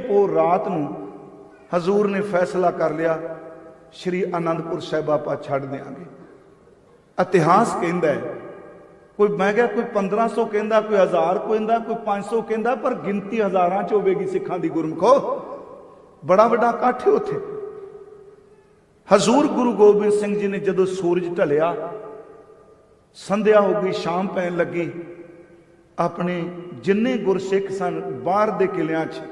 ਪੋ ਰਾਤ ਨੂੰ ਹਜ਼ੂਰ ਨੇ ਫੈਸਲਾ ਕਰ ਲਿਆ, ਸ਼੍ਰੀ ਅਨੰਦਪੁਰ ਸਾਹਿਬ ਆਪਾਂ ਛੱਡ ਦਿਆਂਗੇ। ਇਤਿਹਾਸ ਕਹਿੰਦਾ ਹੈ, ਕੋਈ ਮੈਂ ਕਿਹਾ ਕੋਈ 1500 ਕਹਿੰਦਾ, ਕੋਈ 1000 ਕਹਿੰਦਾ, ਕੋਈ 500 ਕਹਿੰਦਾ, ਪਰ ਗਿਣਤੀ ਹਜ਼ਾਰਾਂ ਚ ਹੋਵੇਗੀ ਸਿੱਖਾਂ ਦੀ ਗੁਰਮਖੋ। ਬੜਾ ਵੱਡਾ ਇਕੱਠ ਹੈ ਉੱਥੇ। ਹਜ਼ੂਰ ਗੁਰੂ ਗੋਬਿੰਦ ਸਿੰਘ ਜੀ ਨੇ ਜਦੋਂ ਸੂਰਜ ਢਲਿਆ, ਸੰਧਿਆ ਹੋ ਗਈ, ਸ਼ਾਮ ਪੈਣ ਲੱਗੀ, ਆਪਣੇ ਜਿੰਨੇ ਗੁਰਸਿੱਖ ਸਨ ਬਾਹਰ ਦੇ ਕਿਲਿਆਂ 'ਚ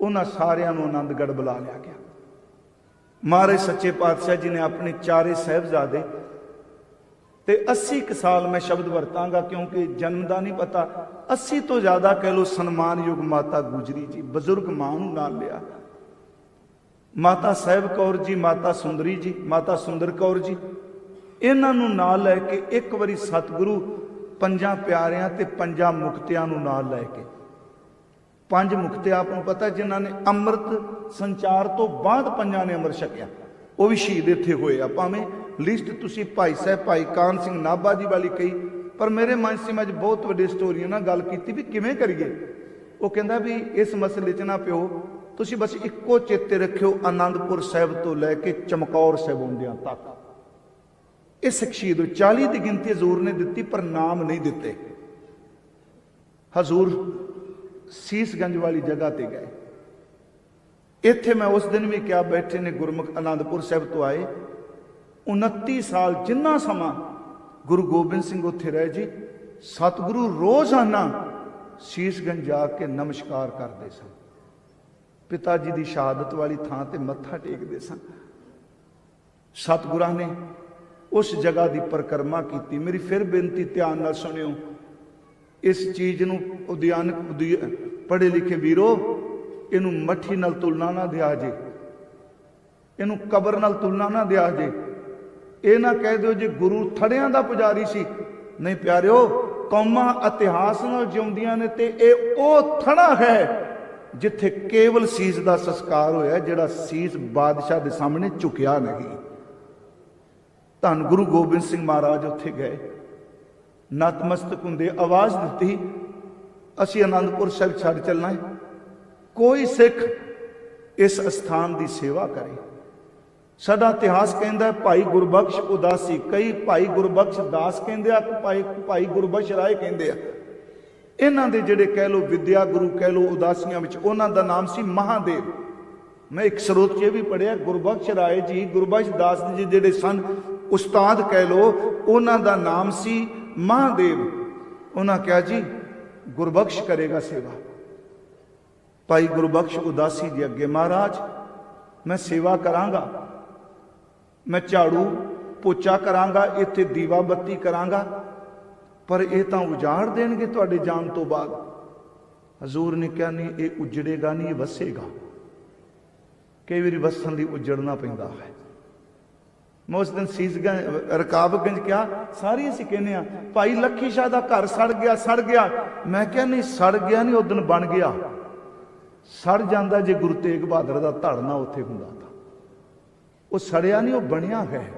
ਉਹਨਾਂ ਸਾਰਿਆਂ ਨੂੰ ਆਨੰਦਗੜ੍ਹ ਬੁਲਾ ਲਿਆ ਗਿਆ। ਮਹਾਰਾਜ ਸੱਚੇ ਪਾਤਸ਼ਾਹ ਜੀ ਨੇ ਆਪਣੇ ਚਾਰੇ ਸਹਿਬਜ਼ਾਦੇ ਤੇ 80 ਕੁ ਸਾਲ ਮੈਂ ਸ਼ਬਦ ਵਰਤਾਂਗਾ ਕਿਉਂਕਿ ਜਨਮ ਦਾ ਨਹੀਂ ਪਤਾ 80 ਤੋਂ ਜ਼ਿਆਦਾ ਕਹਿ ਲੋ ਸਨਮਾਨਯੋਗ ਮਾਤਾ ਗੁਜਰੀ ਜੀ, ਬਜ਼ੁਰਗ ਮਾਂ ਨੂੰ ਨਾਲ ਲਿਆ। ਮਾਤਾ ਸਾਹਿਬ ਕੌਰ ਜੀ, ਮਾਤਾ ਸੁੰਦਰੀ ਜੀ, ਮਾਤਾ ਸੁੰਦਰ ਕੌਰ ਜੀ, ਇਹਨਾਂ ਨੂੰ ਨਾਲ ਲੈ ਕੇ ਇੱਕ ਵਾਰੀ ਸਤਿਗੁਰੂ ਪੰਜਾਂ ਪਿਆਰਿਆਂ ਤੇ ਪੰਜਾਂ ਮੁਕਤਿਆਂ ਨੂੰ ਨਾਲ ਲੈ ਕੇ ਪੰਜ ਮੁਕਤੇ ਆਪ ਨੂੰ ਪਤਾ ਜਿਨ੍ਹਾਂ ਨੇ ਅੰਮ੍ਰਿਤ ਸੰਚਾਰ ਤੋਂ ਬਾਅਦ ਪੰਜਾਂ ਨੇ ਅੰਮ੍ਰਿਤ ਛਕਿਆ। ਉਹ ਵੀ ਸ਼ਹੀਦ ਇੱਥੇ ਹੋਏ ਆ। ਭਾਵੇਂ ਲਿਸਟ ਤੁਸੀਂ ਭਾਈ ਸਾਹਿਬ, ਭਾਈ ਕਾਨ ਸਿੰਘ ਨਾਭਾ ਜੀ ਵਾਲੀ ਕਹੀ, ਪਰ ਮੇਰੇ ਮਨ ਸੀ ਅੱਜ ਬਹੁਤ ਵੱਡੇ ਸਟੋਰੀ ਨਾਲ ਗੱਲ ਕੀਤੀ ਵੀ ਕਿਵੇਂ ਕਰੀਏ। ਉਹ ਕਹਿੰਦਾ ਵੀ ਇਸ ਮਸਲੇ 'ਚ ਨਾ ਪਿਓ, ਤੁਸੀਂ ਬਸ ਇੱਕੋ ਚੇਤੇ ਰੱਖਿਓ, ਆਨੰਦਪੁਰ ਸਾਹਿਬ ਤੋਂ ਲੈ ਕੇ ਚਮਕੌਰ ਸਾਹਿਬ ਹੁੰਦਿਆਂ ਤੱਕ। ਇਹ ਸ਼ਹੀਦ 40 ਦੀ ਗਿਣਤੀ ਹਜ਼ੂਰ ਨੇ ਦਿੱਤੀ, ਪਰ ਨਾਮ ਨਹੀਂ ਦਿੱਤੇ। ਹਜ਼ੂਰ ਸੀਸਗੰਜ ਵਾਲੀ ਜਗ੍ਹਾ ਤੇ ਗਏ। ਇੱਥੇ ਮੈਂ ਉਸ ਦਿਨ ਵੀ ਕਿਹਾ, ਬੈਠੇ ਨੇ ਗੁਰਮੁਖ ਆਨੰਦਪੁਰ ਸਾਹਿਬ ਤੋਂ ਆਏ। 29 ਸਾਲ ਜਿੰਨਾ ਸਮਾਂ ਗੁਰੂ ਗੋਬਿੰਦ ਸਿੰਘ ਉੱਥੇ ਰਹੇ ਜੀ, ਸਤਿਗੁਰੂ ਰੋਜ਼ਾਨਾ ਸੀਸਗੰਜ ਜਾ ਕੇ ਨਮਸਕਾਰ ਕਰਦੇ ਸਨ। ਪਿਤਾ ਜੀ ਦੀ ਸ਼ਹਾਦਤ ਵਾਲੀ ਥਾਂ ਤੇ ਮੱਥਾ ਟੇਕਦੇ ਸਨ। ਸਤਿਗੁਰਾਂ ਨੇ ਉਸ ਜਗ੍ਹਾ ਦੀ ਪਰਿਕਰਮਾ ਕੀਤੀ। ਮੇਰੀ ਫਿਰ ਬੇਨਤੀ ਧਿਆਨ ਨਾਲ ਸੁਣਿਓ, ਇਸ ਚੀਜ਼ ਨੂੰ ਉਦਿਆਨਕ ਪੜ੍ਹੇ ਲਿਖੇ ਵੀਰੋ, ਇਹਨੂੰ ਮੱਠੀ ਨਾਲ ਤੁਲਨਾ ਨਾ ਦਿਆ ਜੇ। ਇਹਨੂੰ ਕਬਰ ਨਾਲ ਤੁਲਨਾ ਨਾ ਦਿਆ ਜੇ। ਇਹ ਨਾ ਕਹਿ ਦਿਓ ਜੇ ਗੁਰੂ ਥੜਿਆਂ ਦਾ ਪੁਜਾਰੀ ਸੀ। ਨਹੀਂ ਪਿਆਰਿਓ, ਕੌਮਾਂ ਇਤਿਹਾਸ ਨਾਲ ਜਿਉਂਦੀਆਂ ਨੇ ਤੇ ਇਹ ਉਹ ਥੜਾ ਹੈ ਜਿੱਥੇ ਕੇਵਲ ਸੀਸ ਦਾ ਸੰਸਕਾਰ ਹੋਇਆ, ਜਿਹੜਾ ਸੀਸ ਬਾਦਸ਼ਾਹ ਦੇ ਸਾਹਮਣੇ ਝੁਕਿਆ ਨਹੀਂ। ਧੰਨ ਗੁਰੂ ਗੋਬਿੰਦ ਸਿੰਘ ਮਹਾਰਾਜ ਉੱਥੇ ਗਏ। ਨਤਮਸਤਕ ਹੁੰਦੇ ਆਵਾਜ਼ ਦਿੱਤੀ ਅਸੀਂ ਆਨੰਦਪੁਰ ਸਾਹਿਬ ਛੱਡ ਚੱਲਣਾ ਹੈ। ਕੋਈ ਸਿੱਖ ਇਸ ਸਥਾਨ ਦੀ ਸੇਵਾ ਕਰੇ। ਸਾਡਾ ਇਤਿਹਾਸ ਕਹਿੰਦਾ ਭਾਈ ਗੁਰਬਖਸ਼ ਉਦਾਸੀ। ਕਈ ਭਾਈ ਗੁਰਬਖਸ਼ ਦਾਸ ਕਹਿੰਦੇ ਆ, ਭਾਈ ਭਾਈ ਗੁਰਬਖਸ਼ ਰਾਏ ਕਹਿੰਦੇ ਆ। ਇਹਨਾਂ ਦੇ ਜਿਹੜੇ ਕਹਿ ਲੋ ਵਿਦਿਆ ਗੁਰੂ ਕਹਿ ਲੋ ਉਦਾਸੀਆਂ ਵਿੱਚ ਉਹਨਾਂ ਦਾ ਨਾਮ ਸੀ ਮਹਾਦੇਵ। ਮੈਂ ਇੱਕ ਸਰੋਤ 'ਚ ਇਹ ਵੀ ਪੜਿਆ ਗੁਰਬਖਸ਼ ਰਾਏ ਜੀ, ਗੁਰਬਖਸ਼ ਦਾਸ ਜੀ ਜਿਹੜੇ ਸਨ, ਉਸਤਾਦ ਕਹਿ ਲੋ ਉਹਨਾਂ ਦਾ ਨਾਮ ਸੀ ਮਹਾਦੇਵ। ਉਹਨਾਂ ਕਿਹਾ ਜੀ ਗੁਰਬਖਸ਼ ਕਰੇਗਾ ਸੇਵਾ। ਭਾਈ ਗੁਰਬਖਸ਼ ਉਦਾਸੀ ਜੀ ਅੱਗੇ, ਮਹਾਰਾਜ, ਮੈਂ ਸੇਵਾ ਕਰਾਂਗਾ। ਮੈਂ ਝਾੜੂ ਪੋਚਾ ਕਰਾਂਗਾ, ਇੱਥੇ ਦੀਵਾ ਬੱਤੀ ਕਰਾਂਗਾ। ਪਰ ਇਹ ਤਾਂ ਉਜਾੜ ਦੇਣਗੇ ਤੁਹਾਡੇ ਜਾਣ ਤੋਂ ਬਾਅਦ। ਹਜ਼ੂਰ ਨੇ ਕਿਹਾ, ਨਹੀਂ, ਇਹ ਉਜੜੇਗਾ ਨਹੀਂ, ਇਹ ਵਸੇਗਾ। ਕਈ ਵਾਰੀ ਵਸਣ ਲਈ ਉਜੜਨਾ ਪੈਂਦਾ ਹੈ। ਮੈਂ ਉਸ ਦਿਨ ਸੀਸਗੰਜ ਰਕਾਬਗੰਜ ਕਿਹਾ, ਸਾਰੀ ਅਸੀਂ ਕਹਿੰਦੇ ਆ ਭਾਈ ਲੱਖੀ ਸ਼ਾਹ ਦਾ ਘਰ ਸੜ ਗਿਆ ਸੜ ਗਿਆ। ਮੈਂ ਕਿਹਾ, ਨਹੀਂ, ਸੜ ਗਿਆ ਨਹੀਂ ਉਦੋਂ ਬਣ ਗਿਆ। ਸੜ ਜਾਂਦਾ ਜੇ ਗੁਰੂ ਤੇਗ ਬਹਾਦਰ ਦਾ ਧੜਨਾ ਉੱਥੇ ਹੁੰਦਾ ਤਾਂ। ਉਹ ਸੜਿਆ ਨਹੀਂ, ਉਹ ਬਣਿਆ ਹੈ।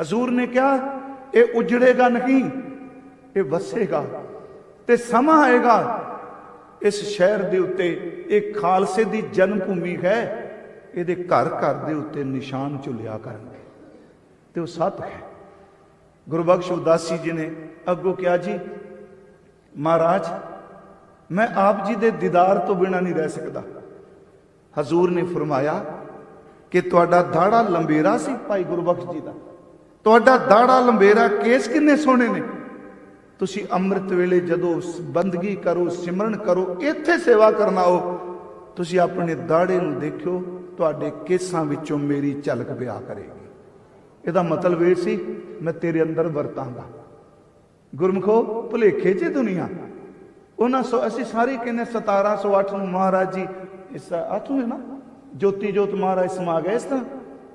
ਹਜ਼ੂਰ ਨੇ ਕਿਹਾ, ਇਹ ਉਜੜੇਗਾ ਨਹੀਂ, ਇਹ ਵਸੇਗਾ ਤੇ ਸਮਾਂ ਆਏਗਾ। ਇਸ ਸ਼ਹਿਰ ਦੇ ਉੱਤੇ ਇਹ ਖਾਲਸੇ ਦੀ ਜਨਮ ਭੂਮੀ ਹੈ, ਇਹਦੇ ਘਰ ਘਰ ਦੇ ਉੱਤੇ ਨਿਸ਼ਾਨ ਝੁਲਿਆ ਕਰਨ। ਤੇ ਉਹ ਸੱਤ ਹੈ। ਗੁਰਬਖਸ਼ ਉਦਾਸੀ ਜੀ ਨੇ ਅੱਗੋਂ ਕਿਹਾ, ਜੀ, ਮਹਾਰਾਜ, ਮੈਂ ਆਪ ਜੀ ਦੇ ਦੀਦਾਰ ਤੋਂ ਬਿਨਾ ਨਹੀਂ ਰਹਿ ਸਕਦਾ। ਹਜ਼ੂਰ ਨੇ ਫਰਮਾਇਆ ਕਿ ਤੁਹਾਡਾ ਦਾੜਾ ਲੰਬੇਰਾ ਸੀ ਭਾਈ ਗੁਰਬਖਸ਼ ਜੀ ਦਾ। ਤੁਹਾਡਾ ਦਾੜਾ ਲੰਬੇਰਾ ਕੇਸ ਕਿੰਨੇ ਸੋਹਣੇ ਨੇ। ਤੁਸੀਂ ਅੰਮ੍ਰਿਤ ਵੇਲੇ ਜਦੋਂ ਬੰਦਗੀ ਕਰੋ, ਸਿਮਰਨ ਕਰੋ, ਇੱਥੇ ਸੇਵਾ ਕਰਨ ਆਓ, ਤੁਸੀਂ ਆਪਣੇ ਦਾੜੇ ਨੂੰ ਦੇਖਿਓ, ਤੁਹਾਡੇ ਕੇਸਾਂ ਵਿੱਚੋਂ ਮੇਰੀ ਝਲਕ ਬਿਆ ਕਰੇਗੀ। ਇਹਦਾ ਮਤਲਬ ਇਹ ਸੀ, ਮੈਂ ਤੇਰੇ ਅੰਦਰ ਵਰਤਾਂਗਾ। ਗੁਰਮਖੋ, ਭੁਲੇਖੇ 'ਚ ਦੁਨੀਆ। ਉਹਨਾਂ ਸੋ, ਅਸੀਂ ਸਾਰੇ ਕਹਿੰਦੇ 1708 ਨੂੰ ਮਹਾਰਾਜ ਜੀ, ਇਸ ਆਠੂ ਹੈ ਨਾ? ਜੋਤੀ ਜੋਤ ਮਹਾਰਾਜ ਸਮਾ ਗਏ ਇਸ ਤਰ੍ਹਾਂ।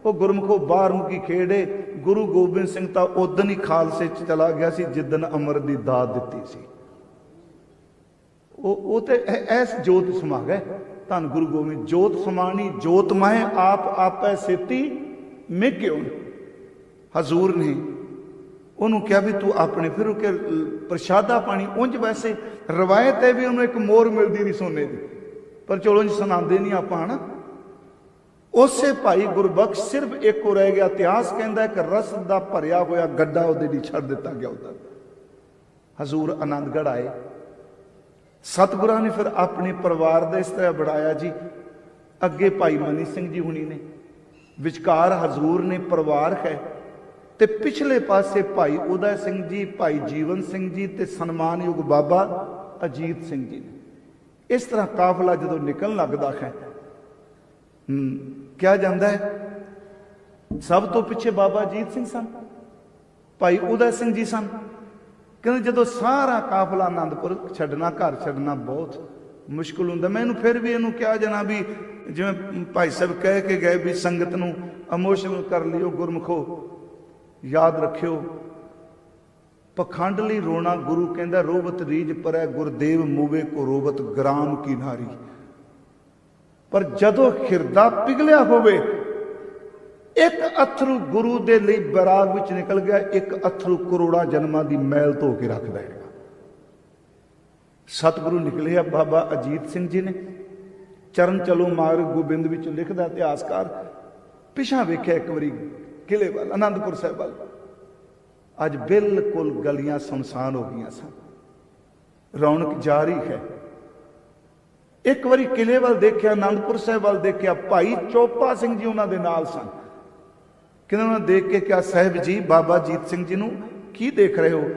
ਉਹ ਗੁਰਮਖੋ ਬਾਰਮੁਖੀ ਖੇੜੇ, ਗੁਰੂ ਗੋਬਿੰਦ ਸਿੰਘ ਤਾਂ ਉਦੋਂ ਹੀ ਖਾਲਸੇ 'ਚ ਚਲਾ ਗਿਆ ਸੀ ਜਿੱਦਨ ਅਮਰ ਦੀ ਦਾਤ ਦਿੱਤੀ ਸੀ। ਉਹ ਉਹ ਤੇ ਐਸ ਜੋਤ ਸਮਾ ਗਏ। ਧੰਨ ਗੁਰੂ ਗੋਬਿੰਦ, ਜੋਤ ਸਮਾਣੀ, ਜੋਤ ਮੈਂ ਆਪ ਆਪੈ ਸੇਤੀ, ਮੇ ਕਿਉਂ ਹਜ਼ੂਰ ਨੇ ਉਹਨੂੰ ਕਿਹਾ ਵੀ ਤੂੰ ਆਪਣੇ, ਫਿਰ ਉਹ ਕਿ ਪ੍ਰਸ਼ਾਦਾ ਪਾਣੀ, ਉਂਝ ਵੈਸੇ ਰਵਾਇਤ ਹੈ ਵੀ ਉਹਨੂੰ ਇੱਕ ਮੋਰ ਮਿਲਦੀ ਨਹੀਂ ਸੋਨੇ ਦੀ। ਪਰ ਚਲੋ ਜੀ ਸੁਣਾਉਂਦੇ ਨਹੀਂ ਆਪਾਂ, ਹਨਾ? ਉਸੇ ਭਾਈ ਗੁਰਬਖਸ਼ ਸਿਰਫ ਇੱਕ ਹੋ ਰਹਿ ਗਿਆ, ਇਤਿਹਾਸ ਕਹਿੰਦਾ ਇੱਕ ਰਸ ਦਾ ਭਰਿਆ ਹੋਇਆ ਗੱਡਾ ਉਹਦੇ ਲਈ ਛੱਡ ਦਿੱਤਾ ਗਿਆ ਉਹਦਾ। ਹਜ਼ੂਰ ਆਨੰਦਗੜ੍ਹ ਆਏ। ਸਤਿਗੁਰਾਂ ਨੇ ਫਿਰ ਆਪਣੇ ਪਰਿਵਾਰ ਦਾ ਇਸ ਤਰ੍ਹਾਂ ਬੜਾਇਆ ਜੀ। ਅੱਗੇ ਭਾਈ ਮਨੀ ਸਿੰਘ ਜੀ ਹੁਣੀ ਨੇ। ਵਿਚਕਾਰ ਹਜ਼ੂਰ ਨੇ ਪਰਿਵਾਰ ਹੈ। ਤੇ ਪਿਛਲੇ ਪਾਸੇ ਭਾਈ ਉਦੈ ਸਿੰਘ ਜੀ ਭਾਈ ਜੀਵਨ ਸਿੰਘ ਜੀ ਤੇ ਸਨਮਾਨਯੋਗ ਬਾਬਾ ਅਜੀਤ ਸਿੰਘ ਜੀ ਨੇ। ਇਸ ਤਰ੍ਹਾਂ ਕਾਫਲਾ ਜਦੋਂ ਨਿਕਲਣ ਲੱਗਦਾ ਹੈ ਹਮ, ਕਿਹਾ ਜਾਂਦਾ ਹੈ ਸਭ ਤੋਂ ਪਿੱਛੇ ਬਾਬਾ ਅਜੀਤ ਸਿੰਘ ਸਨ ਭਾਈ ਉਦੈ ਸਿੰਘ ਜੀ ਸਨ। ਕਹਿੰਦੇ ਜਦੋਂ ਸਾਰਾ ਕਾਫਲਾ ਆਨੰਦਪੁਰ ਛੱਡਣਾ ਘਰ ਛੱਡਣਾ ਬਹੁਤ ਮੁਸ਼ਕਲ ਹੁੰਦਾ। ਮੈਂ ਇਹਨੂੰ ਫਿਰ ਵੀ ਇਹਨੂੰ ਕਿਹਾ ਜਨਾ ਵੀ ਜਿਵੇਂ ਭਾਈ ਸਾਹਿਬ ਕਹਿ ਕੇ ਗਏ ਵੀ ਸੰਗਤ ਨੂੰ ਇਮੋਸ਼ਨਲ ਕਰ ਲਿਓ ਗੁਰਮਖੋ। ਯਾਦ ਰੱਖਿਓ ਪਖੰਡ ਲਈ ਰੋਣਾ ਗੁਰੂ ਕਹਿੰਦਾ, ਰੋਵਤ ਰੀਜ ਪਰੈ ਗੁਰਦੇਵ ਮੂਵੇ ਕੋ ਰੋਵਤ ਗ੍ਰਾਮ ਕੀ ਨਾਰੀ। ਪਰ ਜਦੋਂ ਹਿਰਦਾ ਪਿਘਲਿਆ ਹੋਵੇ, ਇੱਕ ਅਥਰੂ ਗੁਰੂ ਦੇ ਲਈ ਬਰਾਗ ਵਿੱਚ ਨਿਕਲ ਗਿਆ, ਇੱਕ ਅਥਰੂ ਕਰੋੜਾਂ ਜਨਮਾਂ ਦੀ ਮੈਲ ਧੋ ਕੇ ਰੱਖਦਾ ਹੈਗਾ ਸਤਿਗੁਰੂ ਨਿਕਲੇ ਆ ਬਾਬਾ ਅਜੀਤ ਸਿੰਘ ਜੀ ਨੇ। ਚਰਨ ਚਲੋ ਮਾਰ ਗੋਬਿੰਦ ਵਿੱਚ ਲਿਖਦਾ ਇਤਿਹਾਸਕਾਰ, ਪਿਛਾ ਵੇਖਿਆ ਇੱਕ ਵਾਰੀ ਕਿਲੇ ਵੱਲ ਆਨੰਦਪੁਰ ਸਾਹਿਬ ਵੱਲ। ਅੱਜ ਬਿਲਕੁਲ ਗਲੀਆਂ ਸੁਨਸਾਨ ਹੋ ਗਈਆਂ ਸਨ। ਰੌਣਕ ਜਾਰੀ ਹੈ। ਇੱਕ ਵਾਰੀ ਕਿਲੇ ਵੱਲ ਦੇਖਿਆ ਆਨੰਦਪੁਰ ਸਾਹਿਬ ਵੱਲ ਦੇਖਿਆ, ਭਾਈ ਚੋਪਾ ਸਿੰਘ ਜੀ ਉਹਨਾਂ ਦੇ ਨਾਲ ਸਨ। ਕਹਿੰਦੇ ਉਹਨਾਂ ਦੇਖ ਕੇ ਕਿਹਾ, ਸਾਹਿਬ ਜੀ, ਬਾਬਾ ਜੀਤ ਸਿੰਘ ਜੀ ਨੂੰ ਕੀ ਦੇਖ ਰਹੇ ਹੋ?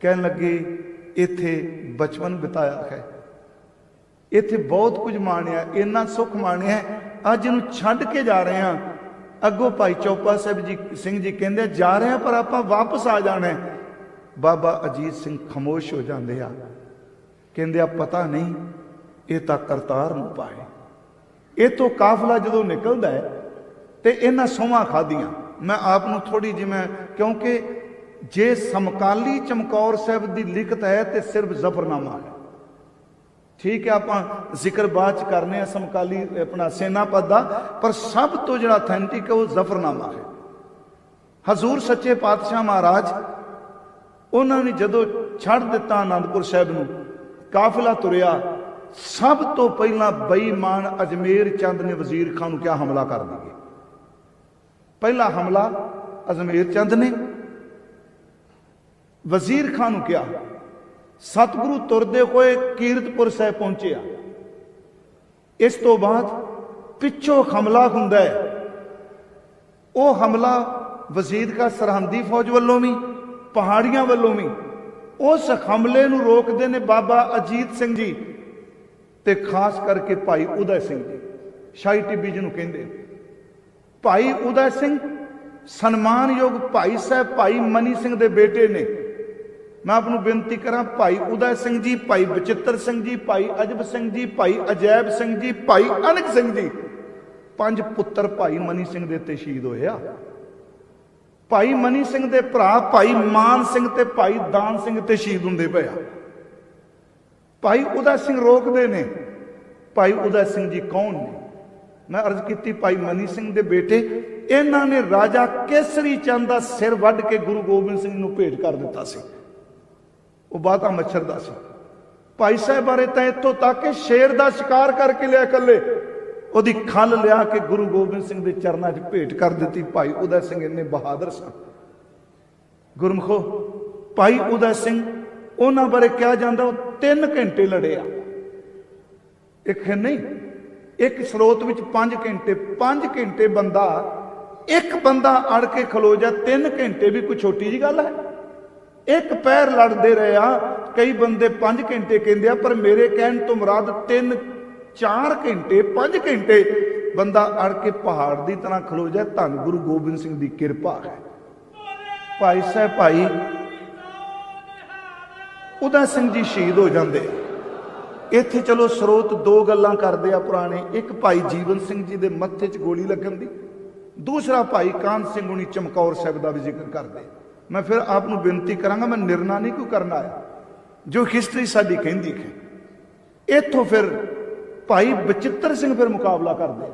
ਕਹਿਣ ਲੱਗੇ, ਇੱਥੇ ਬਚਪਨ ਬਿਤਾਇਆ ਹੈ। ਇੱਥੇ ਬਹੁਤ ਕੁਝ ਮਾਣਿਆ, ਇੰਨਾ ਸੁੱਖ ਮਾਣਿਆ, ਅੱਜ ਇਹਨੂੰ ਛੱਡ ਕੇ ਜਾ ਰਹੇ ਹਾਂ। ਅੱਗੋਂ ਭਾਈ ਚੌਪਾ ਸਾਹਿਬ ਜੀ, ਸਿੰਘ ਜੀ ਕਹਿੰਦੇ, ਜਾ ਰਹੇ ਹਾਂ, ਪਰ ਆਪਾਂ ਵਾਪਸ ਆ ਜਾਣਾ ਬਾਬਾ ਅਜੀਤ ਸਿੰਘ ਖਮੋਸ਼ ਹੋ ਜਾਂਦੇ ਆ। ਕਹਿੰਦੇ ਆ, ਪਤਾ ਨਹੀਂ, ਇਹ ਤਾਂ ਕਰਤਾਰ ਨੂੰ ਪਾਏ। ਇਹ ਤੋਂ ਕਾਫਲਾ ਜਦੋਂ ਨਿਕਲਦਾ ਹੈ ਤੇ ਇਹਨਾਂ ਸੋਹਾਂ ਖਾਦੀਆਂ ਮੈਂ ਆਪ ਨੂੰ ਥੋੜੀ ਜਿਵੇਂ ਕਿਉਂਕਿ ਜੇ ਸਮਕਾਲੀ ਚਮਕੌਰ ਸਾਹਿਬ ਦੀ ਲਿਖਤ ਹੈ ਤੇ ਸਿਰਫ ਜ਼ਫਰਨਾਮਾ ਹੈ। ਠੀਕ ਹੈ, ਆਪਾਂ ਜ਼ਿਕਰ ਬਾਅਦ ਚ ਕਰਨੇ ਆ, ਸਮਕਾਲੀ ਆਪਣਾ ਸੈਨਾਪਤ ਦਾ। ਪਰ ਸਭ ਤੋਂ ਜਿਹੜਾ ਅਥੈਂਟਿਕ ਹੈ, ਉਹ ਜ਼ਫਰਨਾਮਾ ਹੈ। ਹਜ਼ੂਰ ਸੱਚੇ ਪਾਤਸ਼ਾਹ ਮਹਾਰਾਜ, ਉਹਨਾਂ ਨੇ ਜਦੋਂ ਛੱਡ ਦਿੱਤਾ ਆਨੰਦਪੁਰ ਸਾਹਿਬ ਨੂੰ, ਕਾਫਲਾ ਤੁਰਿਆ। ਸਭ ਤੋਂ ਪਹਿਲਾਂ ਬੇਈਮਾਨ ਅਜਮੇਰ ਚੰਦ ਨੇ ਵਜ਼ੀਰ ਖਾਨ ਨੂੰ ਕਿਹਾ, ਹਮਲਾ ਕਰ ਦਈਏ। ਪਹਿਲਾ ਹਮਲਾ ਅਜਮੇਰ ਚੰਦ ਨੇ। ਵਜ਼ੀਰ ਖਾਨ ਨੂੰ ਕਿਹਾ ਸਤਿਗੁਰੂ ਤੁਰਦੇ ਹੋਏ ਕੀਰਤਪੁਰ ਸਾਹਿਬ ਪਹੁੰਚਿਆ ਇਸ ਤੋਂ ਬਾਅਦ ਪਿੱਛੋਂ ਹਮਲਾ ਹੁੰਦਾ ਹੈ। ਉਹ ਹਮਲਾ ਵਜ਼ੀਰ ਦਾ ਸਰਹੰਦੀ ਫੌਜ ਵੱਲੋਂ ਵੀ, ਪਹਾੜੀਆਂ ਵੱਲੋਂ ਵੀ। ਉਸ ਹਮਲੇ ਨੂੰ ਰੋਕਦੇ ਨੇ ਬਾਬਾ ਅਜੀਤ ਸਿੰਘ ਜੀ ਤੇ ਖਾਸ ਕਰਕੇ ਭਾਈ ਉਦੈ ਸਿੰਘ ਜੀ। ਸ਼ਾਹੀ ਟਿੱਬੀ ਜੀ ਨੂੰ ਕਹਿੰਦੇ ਭਾਈ ਉਦੈ ਸਿੰਘ ਸਨਮਾਨਯੋਗ ਭਾਈ ਸਾਹਿਬ, ਭਾਈ ਮਨੀ ਸਿੰਘ ਦੇ ਬੇਟੇ ਨੇ। ਮੈਂ ਆਪ ਨੂੰ ਬੇਨਤੀ ਕਰਾਂ, ਭਾਈ ਉਦੈ ਸਿੰਘ ਜੀ, ਭਾਈ ਬਚਿੱਤਰ ਸਿੰਘ ਜੀ, ਭਾਈ ਅਜਬ ਸਿੰਘ ਜੀ, ਭਾਈ ਅਜੈਬ ਸਿੰਘ ਜੀ, ਭਾਈ ਅਨਕ ਸਿੰਘ ਜੀ। ਪੰਜ ਪੁੱਤਰ ਭਾਈ ਮਨੀ ਸਿੰਘ ਦੇ ਤੇ ਸ਼ਹੀਦ ਹੋਇਆ ਭਾਈ ਮਨੀ ਸਿੰਘ ਦੇ ਭਰਾ, ਭਾਈ ਮਾਨ ਸਿੰਘ ਤੇ ਭਾਈ ਦਾਨ ਸਿੰਘ ਤੇ ਸ਼ਹੀਦ ਹੁੰਦੇ ਪਏ ਆ। ਭਾਈ ਉਦੈ ਸਿੰਘ ਰੋਕਦੇ ਨੇ। ਭਾਈ ਉਦੈ ਸਿੰਘ ਜੀ ਕੌਣ ਨੇ? ਮੈਂ ਅਰਜ਼ ਕੀਤੀ ਭਾਈ ਮਨੀ ਸਿੰਘ ਦੇ ਬੇਟੇ, ਇਹਨਾਂ ਨੇ ਰਾਜਾ ਕੇਸਰੀ ਚੰਦ ਦਾ ਸਿਰ ਵੱਢ ਕੇ ਗੁਰੂ ਗੋਬਿੰਦ ਸਿੰਘ ਨੂੰ ਭੇਟ ਕਰ ਦਿੱਤਾ ਸੀ। ਉਹ ਬਾਤਾ ਮੱਛਰ ਦਾ ਸੀ। ਭਾਈ ਸਾਹਿਬ ਬਾਰੇ ਤਾਂ ਇੱਥੋਂ ਤੱਕ ਕਿ ਸ਼ੇਰ ਦਾ ਸ਼ਿਕਾਰ ਕਰਕੇ ਲਿਆ ਇਕੱਲੇ। ਉਹਦੀ ਖੱਲ ਲਿਆ ਕੇ ਗੁਰੂ ਗੋਬਿੰਦ ਸਿੰਘ ਦੇ ਚਰਨਾਂ 'ਚ ਭੇਟ ਕਰ ਦਿੱਤੀ। ਭਾਈ ਉਦੈ ਸਿੰਘ ਇੰਨੇ ਬਹਾਦਰ ਸਨ। ਗੁਰਮਖੋ, ਭਾਈ ਉਦੈ ਸਿੰਘ, ਉਹਨਾਂ ਬਾਰੇ ਕਿਹਾ ਜਾਂਦਾ, ਉਹ 3 ਘੰਟੇ ਲੜਿਆ। ਇੱਕ ਨਹੀਂ, ਇੱਕ ਸਰੋਤ ਵਿੱਚ 5 ਘੰਟੇ 5 ਘੰਟੇ ਬੰਦਾ, ਇੱਕ ਬੰਦਾ ਅੜ ਕੇ ਖਲੋ ਜਾ 3 ਘੰਟੇ ਵੀ ਕੋਈ ਛੋਟੀ ਜੀ ਗੱਲ ਹੈ। ਇੱਕ ਪੈਰ ਲੜਦੇ ਰਹੇ ਆ, ਕਈ ਬੰਦੇ 5 ਘੰਟੇ ਕਹਿੰਦੇ ਆ, ਪਰ ਮੇਰੇ ਕਹਿਣ ਤੋਂ ਮੁਰਾਦ 3 4 ਘੰਟੇ 5 ਘੰਟੇ, ਬੰਦਾ ਅੜ ਕੇ ਪਹਾੜ ਦੀ ਤਰ੍ਹਾਂ ਖਲੋ ਜਾ ਧੰਨ ਗੁਰੂ ਗੋਬਿੰਦ ਸਿੰਘ ਦੀ ਕਿਰਪਾ ਹੈ। ਭਾਈ ਸਾਹਿਬ, ਭਾਈ ਉਦਾ ਸਿੰਘ ਜੀ ਸ਼ਹੀਦ ਹੋ ਜਾਂਦੇ ਇੱਥੇ ਚਲੋ ਸਰੋਤ ਦੋ ਗੱਲਾਂ ਕਰਦੇ ਆ ਪੁਰਾਣੇ, ਇੱਕ ਭਾਈ ਜੀਵਨ ਸਿੰਘ ਜੀ ਦੇ ਮੱਥੇ 'ਚ ਗੋਲੀ ਲੱਗਣ ਦੀ, ਦੂਸਰਾ ਭਾਈ ਕਾਨ ਸਿੰਘ ਹੁਣੀ ਚਮਕੌਰ ਸਾਹਿਬ ਦਾ ਵੀ ਜ਼ਿਕਰ ਕਰਦੇ ਮੈਂ ਫਿਰ ਆਪ ਨੂੰ ਬੇਨਤੀ ਕਰਾਂਗਾ, ਮੈਂ ਨਿਰਣਾ ਨਹੀਂ ਕਿਉਂ ਕਰਨਾ ਆਇਆ। ਜੋ ਹਿਸਟਰੀ ਸਾਡੀ ਕਹਿੰਦੀ ਹੈ। ਇੱਥੋਂ ਫਿਰ ਭਾਈ ਬਚਿੱਤਰ ਸਿੰਘ ਫਿਰ ਮੁਕਾਬਲਾ ਕਰਦੇ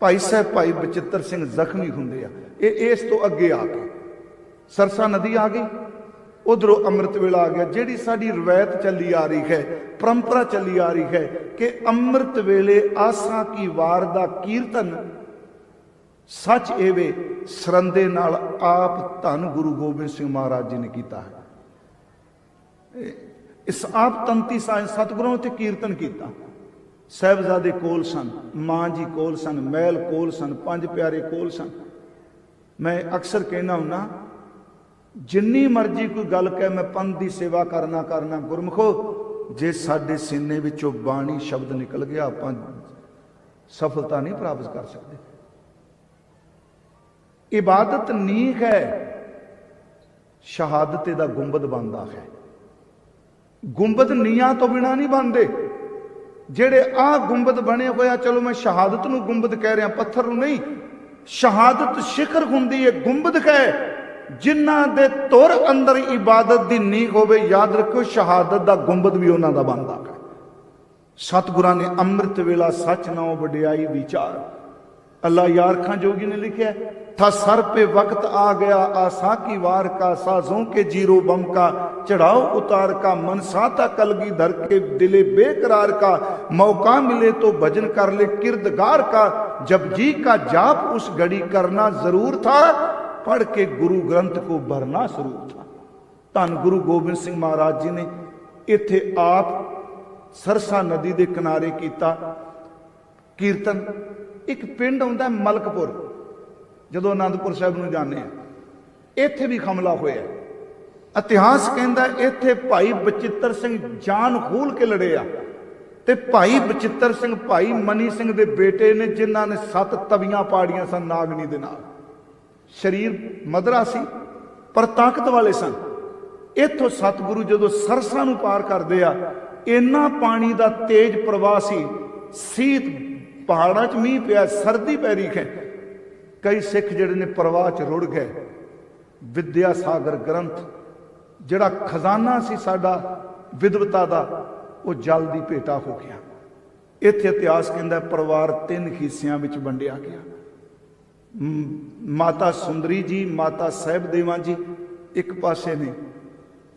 ਭਾਈ ਸਾਹਿਬ, ਭਾਈ ਬਚਿੱਤਰ ਸਿੰਘ ਜ਼ਖਮੀ ਹੁੰਦੇ ਆ। ਇਹ ਇਸ ਤੋਂ ਅੱਗੇ ਆ ਕੇ ਸਰਸਾ ਨਦੀ ਆ ਗਈ। ਉਧਰੋਂ ਅੰਮ੍ਰਿਤ ਵੇਲਾ ਆ ਗਿਆ। ਜਿਹੜੀ ਸਾਡੀ ਰਵਾਇਤ ਚੱਲੀ ਆ ਰਹੀ ਹੈ, ਪਰੰਪਰਾ ਚੱਲੀ ਆ ਰਹੀ ਹੈ ਕਿ ਅੰਮ੍ਰਿਤ ਵੇਲੇ ਆਸਾਂ ਕੀ ਵਾਰ ਦਾ ਕੀਰਤਨ ਸੱਚ ਇਹ ਵੇ ਸਰੰਦੇ ਨਾਲ ਆਪ ਧੰਨ ਗੁਰੂ ਗੋਬਿੰਦ ਸਿੰਘ ਮਹਾਰਾਜ ਜੀ ਨੇ ਕੀਤਾ ਹੈ। ਇਸ ਆਪ ਤੰਤੀ ਸਾਇ ਸਤਿਗੁਰਾਂ ਤੇ ਕੀਰਤਨ ਕੀਤਾ। ਸਹਿਬਜ਼ਾਦੇ ਕੋਲ ਸਨ, ਮਾਂ ਜੀ ਕੋਲ ਸਨ, ਮਹਿਲ ਕੋਲ ਸਨ, ਪੰਜ ਪਿਆਰੇ ਕੋਲ ਸਨ। ਮੈਂ ਅਕਸਰ ਕਹਿਣਾ ਹੁੰਨਾ ਜਿੰਨੀ ਮਰਜ਼ੀ ਕੋਈ ਗੱਲ ਕਹੇ, ਮੈਂ ਪੰਥ ਦੀ ਸੇਵਾ ਕਰਨਾ ਕਰਨਾ ਗੁਰਮਖੋ, ਜੇ ਸਾਡੇ ਸੀਨੇ ਵਿੱਚੋਂ ਬਾਣੀ ਸ਼ਬਦ ਨਿਕਲ ਗਿਆ, ਆਪਾਂ ਸਫਲਤਾ ਨਹੀਂ ਪ੍ਰਾਪਤ ਕਰ ਸਕਦੇ। ਇਬਾਦਤ ਨੀਕ ਹੈ। ਸ਼ਹਾਦਤ ਦਾ ਗੁੰਬਦ ਬਣਦਾ ਹੈ। ਗੁੰਬਦ ਨੀਆਂ ਤੋਂ ਬਿਨਾ ਨਹੀਂ ਬਣਦੇ। ਜਿਹੜੇ ਆ ਗੁੰਬਦ ਬਣੇ ਹੋਇਆ ਚਲੋ ਮੈਂ ਸ਼ਹਾਦਤ ਨੂੰ ਗੁੰਬਦ ਕਹਿ ਰਿਹਾ, ਪੱਥਰ ਨੂੰ ਨਹੀਂ। ਸ਼ਹਾਦਤ ਸ਼ਿਖਰ ਹੁੰਦੀ ਹੈ ਗੁੰਬਦ ਕਹੇ ਜਿਨ੍ਹਾਂ ਦੇ ਤੁਰ ਅੰਦਰ ਇਬਾਦਤ ਦੀ ਨੀਂਹ ਹੋਵੇ, ਯਾਦ ਰੱਖੋ ਸ਼ਹਾਦਤ ਦਾ ਗੁੰਬਦ ਵੀ ਉਹਨਾਂ ਦਾ ਬਣਦਾ ਹੈ। ਸਤਿਗੁਰਾਂ ਨੇ ਅੰਮ੍ਰਿਤ ਵੇਲਾ ਸੱਚ ਨਾਉ ਵਡਿਆਈ ਵਿਚਾਰ। ਅੱਲਾ यार खां जोगी ने लिखा है था सर पे वक्त आ गया आसा की वार का साजों के जीरो बम का चढ़ाओ उतार का मनसाता कलगी धर के दिले बेकरार का मौका मिले तो भजन कर ले किरदगार का जब जी का जाप उस घड़ी करना जरूर था पढ़ के गुरु ग्रंथ को भरना जरूर था ਧੰਨ ਗੁਰੂ ਗੋਬਿੰਦ ਸਿੰਘ ਮਹਾਰਾਜ ਜੀ ਨੇ ਇੱਥੇ ਆਪ ਸਰਸਾ ਨਦੀ ਦੇ ਕਿਨਾਰੇ ਕੀਤਾ ਕੀਰਤਨ ਇੱਕ ਪਿੰਡ ਆਉਂਦਾ ਮਲਕਪੁਰ, ਜਦੋਂ ਆਨੰਦਪੁਰ ਸਾਹਿਬ ਨੂੰ ਜਾਂਦੇ ਆ ਇੱਥੇ ਵੀ ਹਮਲਾ ਹੋਇਆ ਇਤਿਹਾਸ ਕਹਿੰਦਾ ਇੱਥੇ ਭਾਈ ਬਚਿੱਤਰ ਸਿੰਘ ਜਾਨ ਖੋਲ ਕੇ ਲੜਿਆ ਤੇ ਭਾਈ ਬਚਿੱਤਰ ਸਿੰਘ, ਭਾਈ ਮਨੀ ਸਿੰਘ ਦੇ ਬੇਟੇ ਨੇ, ਜਿਨ੍ਹਾਂ ਨੇ ਸੱਤ ਤਵੀਆਂ ਪਾੜੀਆਂ ਸਨ ਨਾਗਣੀ ਦੇ ਨਾਲ। ਸਰੀਰ ਮਦਰਾ ਸੀ, ਪਰ ਤਾਕਤ ਵਾਲੇ ਸਨ। ਇੱਥੋਂ ਸਤਿਗੁਰੂ ਜਦੋਂ ਸਰਸਾ ਨੂੰ ਪਾਰ ਕਰਦੇ ਆ, ਇੰਨਾ ਪਾਣੀ ਦਾ ਤੇਜ਼ ਪ੍ਰਵਾਹ ਸੀ, ਸੀਤ ਪਹਾੜਾਂ 'ਚ ਮੀਂਹ ਪਿਆ, ਸਰਦੀ ਪੈ ਰਹੀ ਹੈ ਕਈ ਸਿੱਖ ਜਿਹੜੇ ਨੇ ਪ੍ਰਵਾਹ 'ਚ ਰੁੜ ਗਏ। ਵਿਦਿਆ ਸਾਗਰ ਗ੍ਰੰਥ, ਜਿਹੜਾ ਖਜ਼ਾਨਾ ਸੀ ਸਾਡਾ, ਵਿਦਵਤਾ ਦਾ, ਉਹ ਜਲ ਦੀ ਭੇਟਾ ਹੋ ਗਿਆ। ਇੱਥੇ ਇਤਿਹਾਸ ਕਹਿੰਦਾ ਪਰਿਵਾਰ ਤਿੰਨ ਹਿੱਸਿਆਂ ਵਿੱਚ ਵੰਡਿਆ ਗਿਆ। ਮਾਤਾ ਸੁੰਦਰੀ ਜੀ, ਮਾਤਾ ਸਾਹਿਬ ਦੇਵਾਂ ਜੀ, ਇੱਕ ਪਾਸੇ ਨੇ।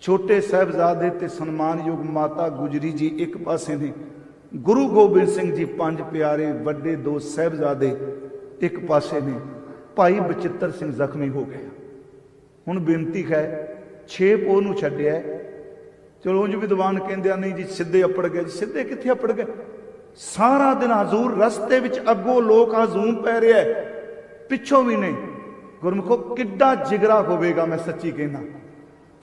ਛੋਟੇ ਸਾਹਿਬਜ਼ਾਦੇ ਤੇ ਸਨਮਾਨਯੋਗ ਮਾਤਾ ਗੁਜਰੀ ਜੀ, ਇੱਕ ਪਾਸੇ ਨੇ। ਗੁਰੂ ਗੋਬਿੰਦ ਸਿੰਘ ਜੀ ਪੰਜ ਪਿਆਰੇ, ਵੱਡੇ ਦੋ ਸਾਹਿਬਜ਼ਾਦੇ ਇੱਕ ਪਾਸੇ ਨੇ, ਭਾਈ ਬਚਿੱਤਰ ਸਿੰਘ ਜ਼ਖਮੀ ਹੋ ਗਿਆ ਹੁਣ ਬੇਨਤੀ ਹੈ, ਛੇ ਪੋ ਨੂੰ ਛੱਡਿਆ ਚਲੋ ਉਂਝ ਵਿਦਵਾਨ ਕਹਿੰਦੇ ਆ, ਨਹੀਂ ਜੀ, ਸਿੱਧੇ ਅਪੜ ਗਏ। ਸਿੱਧੇ ਕਿੱਥੇ ਅਪੜ ਗਏ? ਸਾਰਾ ਦਿਨ ਹਜ਼ੂਰ ਰਸਤੇ ਵਿੱਚ ਅੱਗੋਂ ਲੋਕ ਹਜ਼ੂਮ ਪੈ ਰਿਹਾ ਪਿੱਛੋਂ ਵੀ ਨਹੀਂ। ਗੁਰਮੁਖੋ, ਕਿੱਡਾ ਜਿਗਰਾ ਹੋਵੇਗਾ ਮੈਂ ਸੱਚੀ ਕਹਿਣਾ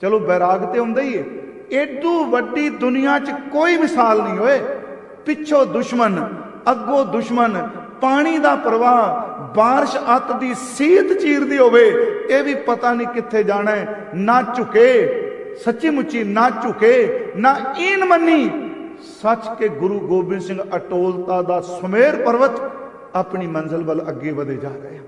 ਚਲੋ ਬੈਰਾਗ ਤੇ ਹੁੰਦਾ ਹੀ ਏ ਏਡੂ ਵੱਡੀ ਦੁਨੀਆ 'ਚ ਕੋਈ ਮਿਸਾਲ ਨਹੀਂ ਹੋਏ। ਪਿੱਛੋਂ ਦੁਸ਼ਮਣ, ਅੱਗੋਂ ਦੁਸ਼ਮਣ, ਪਾਣੀ ਦਾ ਪ੍ਰਵਾਹ, ਬਾਰਿਸ਼ ਅੱਤ ਦੀ ਸੀਤ ਚੀਰਦੀ ਹੋਵੇ, ਇਹ ਵੀ ਪਤਾ ਨਹੀਂ ਕਿੱਥੇ ਜਾਣਾ ਹੈ। ਨਾ ਝੁਕੇ ਸੱਚੀ ਮੁੱਚੀ ਨਾ ਝੁਕੇ, ਨਾ ਈਨ ਮੰਨੀ। ਸੱਚ ਕੇ ਗੁਰੂ ਗੋਬਿੰਦ ਸਿੰਘ ਅਟੋਲਤਾ ਦਾ ਸੁਮੇਰ ਪਰਵਤ ਆਪਣੀ ਮੰਜ਼ਲ ਵੱਲ ਅੱਗੇ ਵਧੇ ਜਾ ਰਹੇ ਆ